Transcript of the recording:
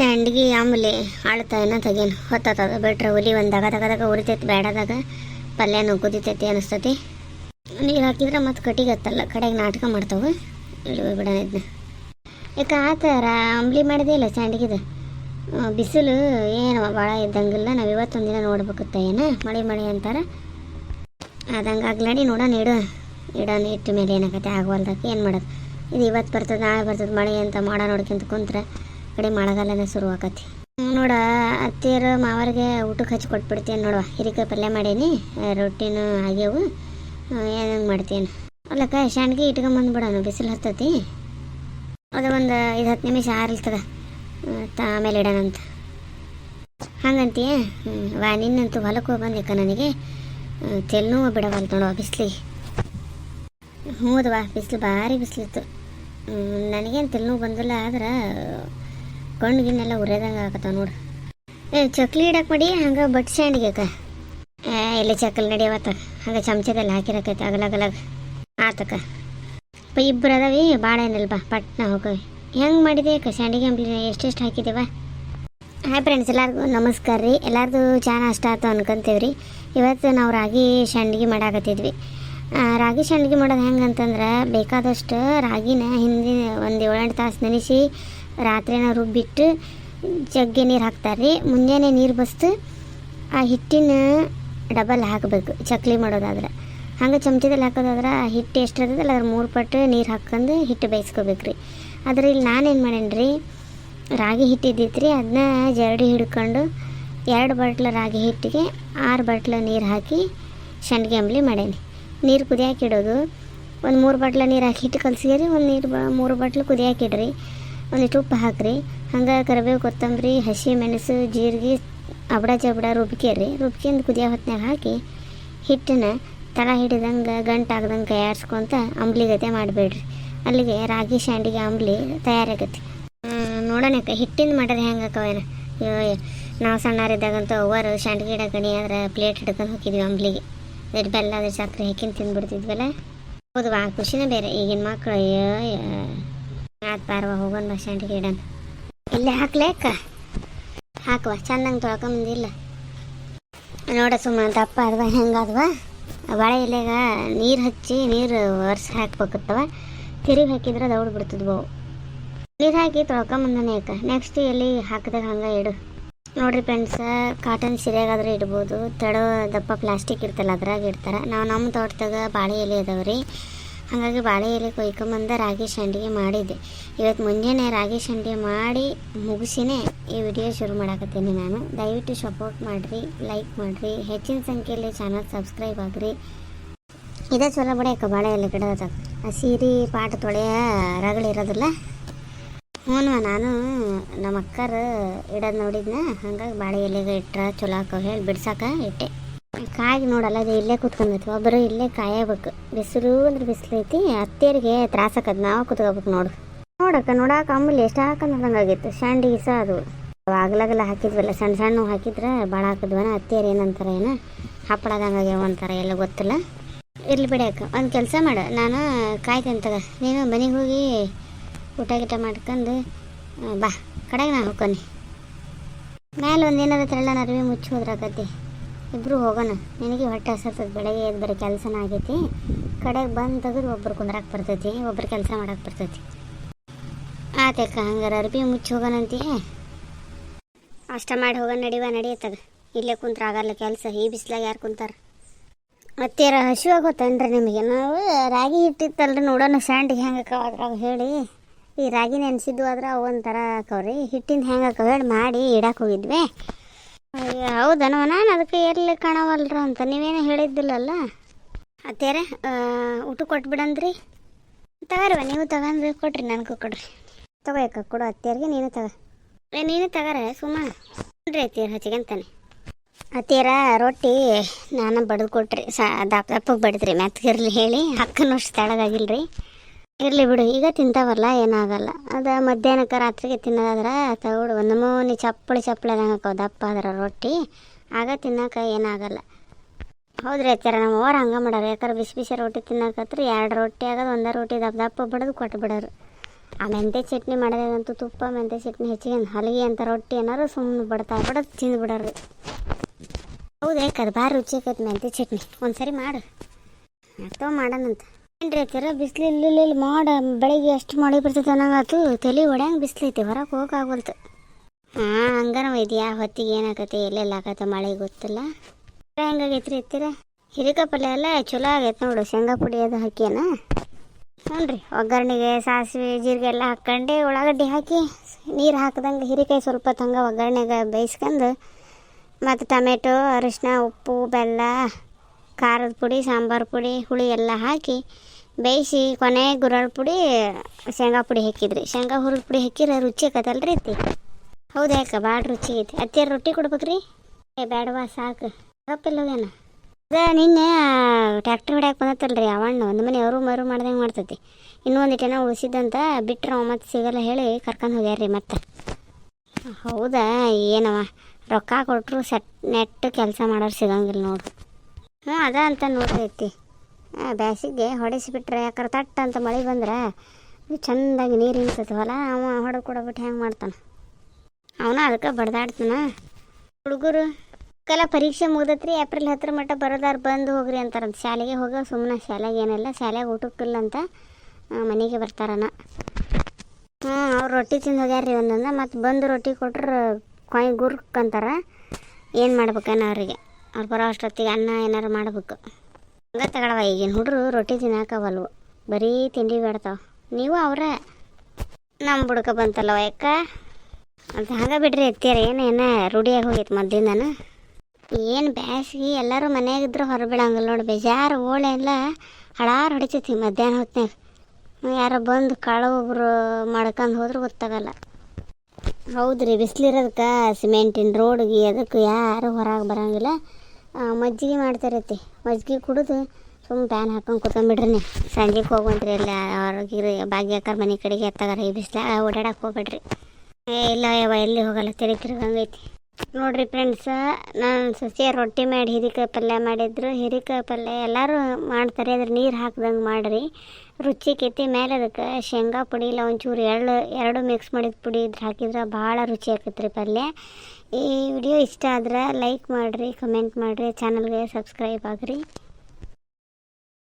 ಸಂಡ್ಗಿ ಆಮೇಲೆ ಆಳ್ತಾ ಏನೋ ತೆಗೇನು ಹೊತ್ತದ ಬಿಟ್ರೆ ಹುಲಿ ಒಂದು ದಗ ತಗದಾಗ ಉರಿತೈತಿ ಬೇಡದಾಗ ಪಲ್ಯನೂ ಕುದಿತೈತಿ ಅನಿಸ್ತೈತಿ. ನೀರು ಹಾಕಿದ್ರೆ ಮತ್ತೆ ಕಟ್ಟಿಗೆ ಹತ್ತಲ್ಲ. ಕಡೆಗೆ ನಾಟಕ ಮಾಡ್ತಾವೆ. ಇಳುವೆ ಬಿಡೋಣ ಇದನ್ನ ಯಾಕೆ ಆ ಥರ ಅಂಬ್ಲಿ ಮಾಡಿದೆ ಇಲ್ಲ ಸಂಡ್ಗಿದು ಬಿಸಿಲು ಏನು ಭಾಳ ಇದ್ದಂಗಿಲ್ಲ. ನಾವು ಇವತ್ತೊಂದು ದಿನ ನೋಡ್ಬೇಕತ್ತ ಏನು? ಮಳೆ ಮಳೆ ಅಂತಾರೆ. ಅದಂಗೆ ಆಗ್ಲಾಡಿ ನೋಡೋಣ ಇಡು. ಇಡೋಣ, ಇಟ್ಟ ಮೇಲೆ ಏನಾಗತ್ತೆ, ಆಗವಲ್ದಕ್ಕೆ ಏನು ಮಾಡೋದು. ಇದು ಇವತ್ತು ಬರ್ತದೆ, ನಾಳೆ ಬರ್ತದೆ, ಮಳೆ ಅಂತ ಮಾಡೋ ನೋಡ್ಕೊಂತ ಕುಂತ್ರೆ ಕಡೆ ಮಳೆಗಾಲನೇ ಶುರು ಆಕತಿ ನೋಡ ಅತ್ತಿರ ಮಾವರಿಗೆ ಊಟಕ್ಕೆ ಹಚ್ಚಿ ಕೊಟ್ಬಿಡ್ತೀನಿ ನೋಡುವ. ಹಿರಿಕಾಯಿ ಪಲ್ಯ ಮಾಡೀನಿ ರೊಟ್ಟಿನೂ ಆಗ್ಯಾವು. ಏನಂಗೆ ಮಾಡ್ತೀನಿ? ಅಲ್ಲಕ್ಕ ಶಾಂಡ್ಗಿ ಇಟ್ಕೊಂಬಂದ್ಬಿಡೋಣ ಬಿಸಿಲು ಹತ್ತತಿ. ಅದು ಒಂದು ಐದು ಹತ್ತು ನಿಮಿಷ ಆರಿಲ್ತದ. ಆಮೇಲೆ ಇಡೋಣಂತ ಹಂಗಂತೀಯ ವಾ, ನಿನ್ನಂತೂ ಹೊಲಕ್ಕೆ ಹೋಗಿ ಬಂದಿಕ್ಕ ನನಗೆ. ತೆಲ್ನೂ ಬಿಡವಲ್ತು ನೋಡುವ ಬಿಸಿಲಿಗೆ ಹೌದವಾ ಬಿಸಿಲು ಭಾರಿ ಬಿಸಿಲಿತ್ತು. ನನಗೇನು ತೆಲ್ನೂ ಬಂದಿಲ್ಲ ಆದ್ರೆ ಕಣ್ಣು ಗಿನ್ನೆಲ್ಲ ಉರಿಯೋದಂಗೆ ಆಗತ್ತಾವ ನೋಡು ಏ, ಚಕ್ಲಿ ಇಡಕ್ಕೆ ಮಾಡಿ, ಹಂಗೆ ಬಟ್ ಅಕ್ಕ. ಏ, ಇಲ್ಲಿ ಚಕ್ಕಲ್ ನಡೆಯವತ್ತ. ಹಂಗೆ ಚಮಚದಲ್ಲಿ ಹಾಕಿರಕೈತೆ ಅಗಲಗಲಾಗ ಆತಕ್ಕ ಪ ಇಬ್ಬರು ಅದಾವಿ ಭಾಳ ಏನಿಲ್ಲ ಪಟ್ನ ಹೋಗವಿ. ಹೆಂಗೆ ಮಾಡಿದೆ ಅಕ್ಕ ಸ್ಯಾಂಡಿಗೆ ಅಂಬ್ಲಿನ ಎಷ್ಟೆಷ್ಟು ಹಾಕಿದ್ದೇವ ಹಾಯ್ ಫ್ರೆಂಡ್ಸ್ ಎಲ್ಲರಿಗೂ ನಮಸ್ಕಾರ ರೀ. ಎಲ್ಲರದು ಚಾನ ಅಷ್ಟ ಆಯ್ತು ರೀ ಇವತ್ತು ನಾವು ರಾಗಿ ಸಂಡ್ಗಿ ಮಾಡಾಕತ್ತಿದ್ವಿ. ರಾಗಿ ಸಂಡ್ಗಿ ಮಾಡೋದು ಹೆಂಗೆ ಅಂತಂದ್ರೆ, ಬೇಕಾದಷ್ಟು ರಾಗಿನ ಹಿಂದಿನ ಒಂದು ಏಳೆಂಟು ತಾಸು ನೆನೆಸಿ ರಾತ್ರಿನ ರುಬ್ಬಿಟ್ಟು ಜಗ್ಗೆ ನೀರು ಹಾಕ್ತಾರೆ ರೀ ಮುಂಜಾನೆ ನೀರು ಬಸ್ದು ಆ ಹಿಟ್ಟಿನ ಡಬಲ್ ಹಾಕಬೇಕು ಚಕ್ಲಿ ಮಾಡೋದಾದ್ರೆ. ಹಂಗೆ ಚಮಚದಲ್ಲಿ ಹಾಕೋದಾದ್ರೆ, ಆ ಹಿಟ್ಟು ಎಷ್ಟು ಇರ್ತದಲ್ಲ, ಅದ್ರ ಮೂರು ಪಟ್ಟು ನೀರು ಹಾಕ್ಕೊಂಡು ಹಿಟ್ಟು ಬೇಯಿಸ್ಕೋಬೇಕು ರೀ ಆದರೆ ಇಲ್ಲಿ ನಾನೇನು ಮಾಡೇನಿ ರೀ ರಾಗಿ ಹಿಟ್ಟು ರೀ ಅದನ್ನ ಜರಡಿ ಹಿಡ್ಕೊಂಡು ಎರಡು ಬಟ್ಲ ರಾಗಿ ಹಿಟ್ಟಿಗೆ ಆರು ಬಟ್ಲ ನೀರು ಹಾಕಿ ಸಂಡ್ಗೆ ಅಂಬ್ಲಿ ಮಾಡೇನಿ. ನೀರು ಕುದಿಯಾಕಿಡೋದು ಒಂದು ಮೂರು ಬಟ್ಲ ನೀರು ಹಾಕಿ ಹಿಟ್ಟು ಕಲಸಿರಿ ಒಂದು ನೀರು ಬ, ಮೂರು ಬಟ್ಲು ಕುದಿಯಾಕೆ ಇಡ್ರಿ. ಒಂದಿಷ್ಟು ಉಪ್ಪು ಹಾಕ್ರಿ. ಹಂಗೆ ಕರಿಬೇವು, ಕೊತ್ತಂಬರಿ, ಹಸಿ ಮೆಣಸು, ಜೀರಿಗೆ, ಅಬಡ ಜಬಡ ರುಬ್ಕೇರಿ ರುಬ್ಕಿಂದು ಕುದಿಯೋ ಹೊತ್ತಿನಾಗ ಹಾಕಿ ಹಿಟ್ಟನ್ನ ತಳ ಹಿಡಿದಂಗೆ, ಗಂಟು ಆಗ್ದಂಗೆ ಅಂಬ್ಲಿಗತೆ ಅಂಬ್ಲಿ ಗತೆ ಮಾಡಿಬಿಡ್ರಿ. ಅಲ್ಲಿಗೆ ರಾಗಿ ಶಾಂಡಿಗೆ ಅಂಬ್ಲಿ ತಯಾರಾಗತ್ತೆ. ನೋಡೋಣಕ್ಕ ಹಿಟ್ಟಿಂದ ಮಾಡೋದು ಹೆಂಗೆ ಅಕ್ಕವೇನ ನಾವು ಸಣ್ಣರಿದ್ದಾಗಂತೂ ಅವರು ಶಾಂಡ್ಗಿ ಕಣಿ ಆದ್ರೆ ಪ್ಲೇಟ್ ಹಿಡ್ಕೊಂಡು ಹೋಗಿದ್ವಿ ಅಂಬ್ಲಿಗೆ. ಅದ್ರ ಬೆಲ್ಲ ಅದ್ರ ಸಕ್ಕರೆ ಹಾಕಿಂದು ತಿಂದ್ಬಿಡ್ತಿದ್ವಲ್ಲ? ಹೌದು ಆ ಖುಷಿನೇ ಬೇರೆ ಈಗಿನ ಮಕ್ಕಳು ಅಯ್ಯೋ ಆತ್ ಬಾರವ ಹೋಗೋಣ ಬಾ ಶಾಂಡ್ಗಿ ಇಡೋಣ ಇಲ್ಲೇ ಹಾಕ್ಲೇ ಅಕ್ಕ? ಹಾಕುವ, ಚಂದಂಗೆ ತೊಳ್ಕೊಂಬಂದಿಲ್ಲ. ನೋಡ ಸುಮ್ಮ ದಪ್ಪ ಅದ್ವ ಹೆಂಗಾದ್ವ ಬಾಳೆ ಎಲೆಗ ನೀರು ಹಚ್ಚಿ, ನೀರು ಒರ್ಸ್ ಹಾಕ್ಬೇಕತ್ತವ. ತಿರುಗಿ ಹಾಕಿದ್ರೆ ದೌಡ್ ಬೋ ನೀರು ಹಾಕಿ ತೊಳ್ಕೊಂಬಂದನೇ ಅಕ್ಕ. ನೆಕ್ಸ್ಟ್ ಎಲ್ಲಿ ಹಾಕಿದಾಗ ಹಂಗೆ ಇಡು. ನೋಡ್ರಿ ಫ್ರೆಂಡ್ಸ ಕಾಟನ್ ಸೀರೆಗಾದ್ರೆ ಇಡ್ಬೋದು. ತಡೋ ದಪ್ಪ ಪ್ಲಾಸ್ಟಿಕ್ ಇರ್ತಲ್ಲ, ಅದ್ರಾಗ ಇಡ್ತಾರೆ. ನಾವು ನಮ್ಮ ತೋಟದಾಗ ಬಾಳೆ ಎಲೆ ಅದಾವೆ ರೀ ಹಾಗಾಗಿ ಬಾಳೆ ಎಲೆ ಕೊಯ್ಕೊಂಬಂದ ರಾಗಿ ಸಂಡಿಗೆ ಮಾಡಿದ್ದೆ. ಇವತ್ತು ಮುಂಜಾನೆ ರಾಗಿ ಸಂಡಿಗೆ ಮಾಡಿ ಮುಗಿಸಿನೇ ಈ ವಿಡಿಯೋ ಶುರು ಮಾಡಾಕತ್ತೀನಿ ನಾನು. ದಯವಿಟ್ಟು ಸಪೋರ್ಟ್ ಮಾಡಿರಿ ಲೈಕ್ ಮಾಡಿರಿ, ಹೆಚ್ಚಿನ ಸಂಖ್ಯೆಯಲ್ಲಿ ಚಾನಲ್ ಸಬ್ಸ್ಕ್ರೈಬ್ ಆಗ್ರಿ. ಇದೇ ಚಲೋ ಬಿಡ ಅಕ್ಕ ಬಾಳೆ ಎಲೆ ಗಿಡದ ಆ ಸೀರೆ ಪಾಟ ತೊಳೆಯ ರಗಳಿರೋದಿಲ್ಲ ಹ್ಞೂ ನಾನು ನಮ್ಮ ಅಕ್ಕರು ಇಡೋದು ನೋಡಿದ್ನ, ಹಂಗಾಗಿ ಬಾಳೆ ಎಲೆಗೆ ಇಟ್ಟರೆ ಚಲೋ ಹಾಕೋ ಹೇಳಿ ಬಿಡ್ಸಕ್ಕೆ ಇಟ್ಟೆ. ಕಾಯಿ ನೋಡಲ್ಲ, ಅದು ಇಲ್ಲೇ ಕೂತ್ಕೊಂಡೈತಿ ಒಬ್ಬರು ಇಲ್ಲೇ ಕಾಯಬೇಕು. ಬಿಸಿಲು ಅಂದ್ರೆ ಬಿಸಿಲು ಐತಿ ಅತ್ತೇರಿಗೆ ತ್ರಾಸಕ್ಕದ್ ನಾವು ಕೂತ್ಕೋಬೇಕು ನೋಡು. ನೋಡಕ್ಕ, ನೋಡಾಕ ಆಮೇಲೆ ಎಷ್ಟು ಹಾಕಂದಂಗಾಗಿತ್ತು ಶಾಂಡಿಗೆ ಸಹ ಅದು. ಆಗ್ಲಾಗಲ್ಲ ಹಾಕಿದ್ವಲ್ಲ, ಸಣ್ಣ ಸಣ್ಣ ಹಾಕಿದ್ರೆ ಭಾಳ ಹಾಕಿದ್ವನ ಅತ್ತೇರು ಏನಂತಾರೆ ಏನ? ಹಪ್ಪಳದಂಗಾಗ್ಯಾವ ಅಂತಾರೆ, ಎಲ್ಲ ಗೊತ್ತಿಲ್ಲ. ಇರ್ಲಿ ಬಿಡಿ ಒಂದು ಕೆಲಸ ಮಾಡು. ನಾನು ಕಾಯ್ತೇನೆ ತಗ. ನೀನು ಮನೆಗೆ ಹೋಗಿ ಊಟ ಗೀಟ ಮಾಡ್ಕೊಂಡು ಬಾ. ಕಡೆಗೆ ನಾನು ಹೋಗ್ಕೊನಿ. ಮೇಲೆ ಒಂದು ಏನಾರ ತೆರಳ ಅರಿವಿ ಮುಚ್ಚಿ ಹೋದ್ರಾಕತಿ ಇಬ್ಬರು ಹೋಗೋಣ. ನಿನಗೆ ಹೊಟ್ಟೆ ಹಸರ್ತದೆ, ಬೆಳಗ್ಗೆ ಎದ್ದು ಬರೀ ಕೆಲಸನ ಆಗೈತಿ. ಕಡೆಗೆ ಬಂದು ತೆಗೆದು ಒಬ್ರು ಕುಂದ್ರಾಕ್ ಬರ್ತೈತಿ, ಒಬ್ರು ಕೆಲಸ ಮಾಡಕ್ಕೆ ಬರ್ತೈತಿ. ಆತಕ್ಕ ಹಂಗಾರೆ ಅರ್ಬಿ ಮುಚ್ಚಿ ಹೋಗೋಣಂತಿ ಅಷ್ಟ ಮಾಡಿ ಹೋಗೋಣ, ನಡಿವ ನಡೆಯುತ್ತದ ಇಲ್ಲೇ ಕುಂತ್ರ ಆಗಲ್ಲ ಕೆಲಸ, ಈ ಬಿಸಿಲಾಗ ಯಾರು ಕುಂತಾರೆ? ಮತ್ತೇರ ಹಸಿವಾಗ ಗೊತ್ತೇನ್ರಿ ನಿಮಗೆ? ನಾವು ರಾಗಿ ಹಿಟ್ಟಿತ್ತಲ್ರಿ ನೋಡೋಣ ಶಾಂಡಿಗೆ ಹೆಂಗೆ ಅಕ್ಕವ ಅದ್ರಾಗ ಹೇಳಿ. ಈ ರಾಗಿ ನೆನೆಸಿದ್ದು ಆದ್ರೆ ಒಂಥರ ಅಕ್ಕವ್ರಿ. ಹಿಟ್ಟಿಂದ ಹೆಂಗೆ ಅಕ್ಕವ ಹೇಳಿ ಮಾಡಿ ಇಡಕ್ಕೆ ಹೋಗಿದ್ವಿ. ಅಯ್ಯ ನಾನು ಅದಕ್ಕೆ ಎಲ್ಲಿ ಕಾಣವಲ್ರ ಅಂತ. ನೀವೇನು ಹೇಳಿದ್ದಿಲ್ಲಲ್ಲ? ಅತ್ತೇರ ಊಟ ಕೊಟ್ಬಿಡಂದ್ರಿ? ತಗರವ ನೀವು ತಗೊಂಡ್ರಿ ಕೊಟ್ರಿ, ನನಗೂ ಕೊಡ್ರಿ. ತಗೋಯಕ್ಕ ಕೊಡು ಅತ್ತೇರಿಗೆ, ನೀನು ತಗ. ಏ, ನೀನು ತಗರ ಸುಮ್ಮ. ಅತ್ತೇರ ಅತ್ತೀರ ಹಚ್ಚಿಗಂತಾನೆ ಅತ್ತೀರ, ರೊಟ್ಟಿ ನಾನು ಬಡ್ದು ಕೊಟ್ರಿ. ಸಾ, ದಪ್ಪ ದಪ್ಪಗೆ ಬಡಿದ್ರಿ ಮೆತ್ತಗಿರ್ಲಿ ಹೇಳಿ. ಹಕ್ಕನಷ್ಟು ತೆಳಗಾಗಿಲ್ರಿ. ಇರಲಿ ಬಿಡು, ಈಗ ತಿಂತಾವಲ್ಲ, ಏನಾಗಲ್ಲ. ಅದು ಮಧ್ಯಾಹ್ನಕ್ಕೆ ರಾತ್ರಿಗೆ ತಿನ್ನೋದಾದ್ರೆ ತಗೊಡು ಒಂದು ಮೂನಿ ಚಪ್ಪಳಿ ಚಪ್ಪಳಿ ಹಾಕೋ ದಪ್ಪ ಆದ್ರೆ ರೊಟ್ಟಿ, ಆಗ ತಿನ್ನೋಕೆ ಏನಾಗಲ್ಲ. ಹೌದ್ರಿ ಅಚ್ಚಾರ ನಮ್ಮ ಅವ್ರು ಹಂಗೆ ಮಾಡೋರು, ಯಾಕಂದ್ರೆ ಬಿಸಿ ಬಿಸಿ ರೊಟ್ಟಿ ತಿನ್ನಕತ್ರ ಎರಡು ರೊಟ್ಟಿ ಆಗೋದು, ಒಂದೇ ರೊಟ್ಟಿ ದಪ್ಪ ದಪ್ಪ ಬಿಡೋದು ಕೊಟ್ಟು ಬಿಡೋರು. ಆ ಮೆಂತೆ ಚಟ್ನಿ ಮಾಡಿದಾಗಂತೂ ತುಪ್ಪ ಮೆಂತೆ ಚಟ್ನಿ ಹೆಚ್ಚಿಗೆ ಹಲಗೆ ಅಂತ ರೊಟ್ಟಿ ಏನಾರು ಸುಮ್ಮನೆ ಬಿಡ್ತಾ ಬಿಡೋದು ತಿಂದು ಬಿಡೋರು. ಹೌದು ಯಾಕದು ಭಾರಿ ರುಚಿ ಆಕೈತೆ ಮೆಂತೆ ಚಟ್ನಿ. ಒಂದ್ಸರಿ ಮಾಡು. ಅಥವಾ ಮಾಡೋಣಂತ. ಏನ್ರಿ ಬಿಸಿಲು ಇಲ್ಲಿ ಮಾಡ, ಬೆಳಿಗ್ಗೆ ಎಷ್ಟು ಮಳೆ ಬರ್ತೈತೆ ಅನ್ನಂಗಾತು. ತಲೆ ಹೊಡ್ಯಾಂಗ ಐತೆ ಹೊರಗೆ ಹೋಗಾಗಲ್ತು ಹಾಂ, ಹಂಗಾರ ಇದೆಯಾ ಹೊತ್ತಿಗೆ ಏನಾಗತ್ತೆ, ಎಲ್ಲೆಲ್ಲ ಆಗತ್ತೆ ಮಳೆ ಗೊತ್ತಿಲ್ಲ. ಹೆಂಗಾಗೈತ್ರಿ ಎತ್ತಿರ ಹಿರಿಕಾಯಿ ಪಲ್ಯ ಎಲ್ಲ ಚಲೋ ಆಗೈತೆ ನೋಡು, ಶೇಂಗಾ ಪುಡಿ ಅದು ಹಾಕ್ಯಾನ. ಹ್ಞೂ ರೀ ಒಗ್ಗರಣೆಗೆ ಸಾಸಿವೆ, ಜೀರಿಗೆ ಎಲ್ಲ ಹಾಕ್ಕೊಂಡು, ಉಳ್ಳಾಗಡ್ಡಿ ಹಾಕಿ, ನೀರು ಹಾಕ್ದಂಗೆ ಹಿರಿಕಾಯಿ ಸ್ವಲ್ಪ ಹಂಗೆ ಒಗ್ಗರಣೆಗೆ ಬೇಯಿಸ್ಕೊಂಡು ಮತ್ತು ಟೊಮೆಟೊ, ಅರಿಶಿನ, ಉಪ್ಪು, ಬೆಲ್ಲ, ಖಾರದ ಪುಡಿ, ಸಾಂಬಾರು ಪುಡಿ, ಹುಳಿ ಎಲ್ಲ ಹಾಕಿ ಬೇಯಿಸಿ ಕೊನೆ ಗುರಳ್ ಪುಡಿ, ಶೇಂಗಾ ಪುಡಿ ಹಾಕಿದ್ರಿ. ಶೇಂಗಾ ಹುರುಳ್ ಪುಡಿ ಹಾಕಿದ್ರೆ ರುಚಿ ಆಕತ್ತಲ್ರಿ ಐತಿ ಹೌದು ಯಾಕೆ ಭಾಳ ರುಚಿ ಐತಿ. ಅತ್ತೆ ರೊಟ್ಟಿ ಕೊಡ್ಬೇಕ್ರಿ? ಏ ಬೇಡವಾ ಸಾಕು. ಕಪ್ಪಿಲ್ಲ ಹೋಗ್ಯಾನ ಅದ ನಿನ್ನೆ ಟ್ಯಾಕ್ಟ್ರಿ ಹೊಡ್ಯಾಕೆ ಬಂದತ್ತಲ್ರಿ ಅವಣ್ಣ ಒಂದು ಮನೆ ಅವರು ಮರು ಮಾಡ್ದಂಗೆ ಮಾಡ್ತೈತಿ. ಇನ್ನೊಂದು ಇಟ್ಟೆನ ಉಳಿಸಿದ್ದಂತ ಬಿಟ್ರೆ ಅವ ಮತ್ತೆ ಸಿಗಲ್ಲ ಹೇಳಿ ಕರ್ಕೊಂಡು ಹೋಗ್ಯಾರ್ರಿ ಮತ್ತೆ. ಹೌದಾ ಏನವ ರೊಕ್ಕ ಕೊಟ್ಟರು ಸೆಟ್ ನೆಟ್ಟು ಕೆಲಸ ಮಾಡೋರು ಸಿಗಂಗಿಲ್ಲ ನೋಡು. ಹ್ಞೂ ಅದ ಅಂತ ನೋಡ್ತೈತಿ ಬ್ಯಾಸಿಗೆ ಹೊಡೆಸಿಬಿಟ್ರೆ ಯಾಕಂದ್ರೆ ತಟ್ಟ ಅಂತ ಮಳೆ ಬಂದ್ರೆ ಚೆಂದಾಗಿ ನೀರು ನಿಂತೈತಿ ಹೊಲ ಅವ ಹೊಡೆದು ಕೊಡಬಿಟ್ಟು ಹೆಂಗೆ ಮಾಡ್ತಾನೆ? ಅವನ ಅದಕ್ಕೆ ಬಡ್ದಾಡ್ತಾನ. ಹುಡುಗರು, ಕಲ ಪರೀಕ್ಷೆ ಮುಗ್ದತ್ರಿ, ಏಪ್ರಿಲ್ ಹತ್ತರ ಮಟ್ಟ ಬರೋದಾರ, ಬಂದು ಹೋಗ್ರಿ ಅಂತಾರಂತ. ಶಾಲೆಗೆ ಹೋಗೋ ಸುಮ್ಮನೆ ಶಾಲೆಗೆ ಏನಿಲ್ಲ, ಶಾಲೆಗೆ ಊಟಕ್ಕಿಲ್ಲ ಅಂತ ಮನೆಗೆ ಬರ್ತಾರನ. ಹ್ಞೂ ಅವ್ರು ರೊಟ್ಟಿ ತಿಂದು ಹೋಗ್ಯಾರ್ರಿ ಒಂದೊಂದು, ಮತ್ತು ಬಂದು ರೊಟ್ಟಿ ಕೊಟ್ರೆ ಕೊಯ್ ಗುರ್ಕಂತಾರ ಏನು ಮಾಡ್ಬೇಕನ್ನ ಅವರಿಗೆ? ಅವ್ರು ಬರೋ ಅಷ್ಟೊತ್ತಿಗೆ ಅನ್ನ ಏನಾರು ಮಾಡ್ಬೇಕು. ಹಂಗೆ ತಗೊಳವ, ಈಗಿನ ಹುಡ್ರು ರೊಟ್ಟಿ ತಿನ್ನಾಕವಲ್ವು. ಬರೀ ತಿಂಡಿ ಬೇಡ್ತಾವ. ನೀವು ಅವ್ರ ನಮ್ಮ ಬುಡಕ ಬಂತಲ್ಲವ ಯಾಕ? ಅಂತ ಹಂಗ ಬಿಡ್ರಿ ಎತ್ತೀರ ಏನೇನ ಏನ ರೂಢಿಯಾಗಿ ಹೋಗೈತೆ ಮದ್ದಿಂದನ ಏನು ಬ್ಯಾಸ್ಗಿ, ಎಲ್ಲರೂ ಮನ್ಯಾಗಿದ್ರು ಹೊರಬಿಡಂಗಿಲ್ಲ ನೋಡಿ, ಬೇಜಾರು ಓಳೆ ಎಲ್ಲ ಹಳಾರು ಹೊಡಿತೈತಿ ಮಧ್ಯಾಹ್ನ ಹೊತ್ತಿನಾಗ ಯಾರೋ ಬಂದು ಕಾಳು ಒಬ್ಬರು ಮಾಡ್ಕೊಂಡು ಹೋದ್ರೆ ಗೊತ್ತಾಗಲ್ಲ. ಹೌದ್ರಿ ಬಿಸಿಲಿರೋದಕ್ಕೆ ಸಿಮೆಂಟಿನ ರೋಡ್ಗೆ ಅದಕ್ಕೆ ಯಾರು ಹೊರಗೆ ಬರಂಗಿಲ್ಲ. ಮಜ್ಜಿಗೆ ಮಾಡ್ತಾರತ್ತೆ ಮಜ್ಜಿಗೆ ಕುಡಿದು ಸುಮ್ಮನೆ ಪ್ಯಾನ್ ಹಾಕೊಂಡು ಕೂತ್ಕೊಂಡ್ಬಿಡ್ರಿ ಸಂಜೆಗೆ ಹೋಗುವಂತ್ರಿ ಎಲ್ಲ ಅವ್ರಿಗೆ ಭಾಗ್ಯಕರ್ ಮನೆ ಕಡೆಗೆ ಎತ್ತಾಗಾರ ಈ ಬಿಸಿಲ ಓಡಾಡಕ್ಕೆ ಹೋಗ್ಬೇಡ್ರಿ. ಏ, ಇಲ್ಲ ಯಾವ ಎಲ್ಲಿ ಹೋಗಲ್ಲ ತಿರುಗಿ ತಿರ್ಗಂಗೈತಿ. ನೋಡ್ರಿ ಫ್ರೆಂಡ್ಸ ನಾನು ಸಸ್ಯ ರೊಟ್ಟಿ ಮಾಡಿ ಹಿರಿಕಾಯಿ ಪಲ್ಯ ಮಾಡಿದ್ರು. ಹಿರಿಕಾಯಿ ಪಲ್ಯ ಎಲ್ಲರೂ ಮಾಡ್ತಾರೆ, ಅದ್ರ ನೀರು ಹಾಕ್ದಂಗೆ ಮಾಡಿರಿ. ಕೆತ್ತಿ ಮೇಲೆ ಅದಕ್ಕೆ ಶೇಂಗಾ ಪುಡಿ ಇಲ್ಲ ಒಂಚೂರು ಎಳ್ಳು ಎರಡು ಮಿಕ್ಸ್ ಮಾಡಿದ ಪುಡಿ ಇದ್ರ ಹಾಕಿದ್ರೆ ಭಾಳ ರುಚಿ ಆಕೈತ್ರಿ ಪಲ್ಯ. ಈ ವಿಡಿಯೋ ಇಷ್ಟ ಆದ್ರೆ ಲೈಕ್ ಮಾಡಿರಿ ಕಮೆಂಟ್ ಮಾಡಿರಿ ಚಾನಲ್ಗೆ ಸಬ್ಸ್ಕ್ರೈಬ್ ಆಗಿರಿ.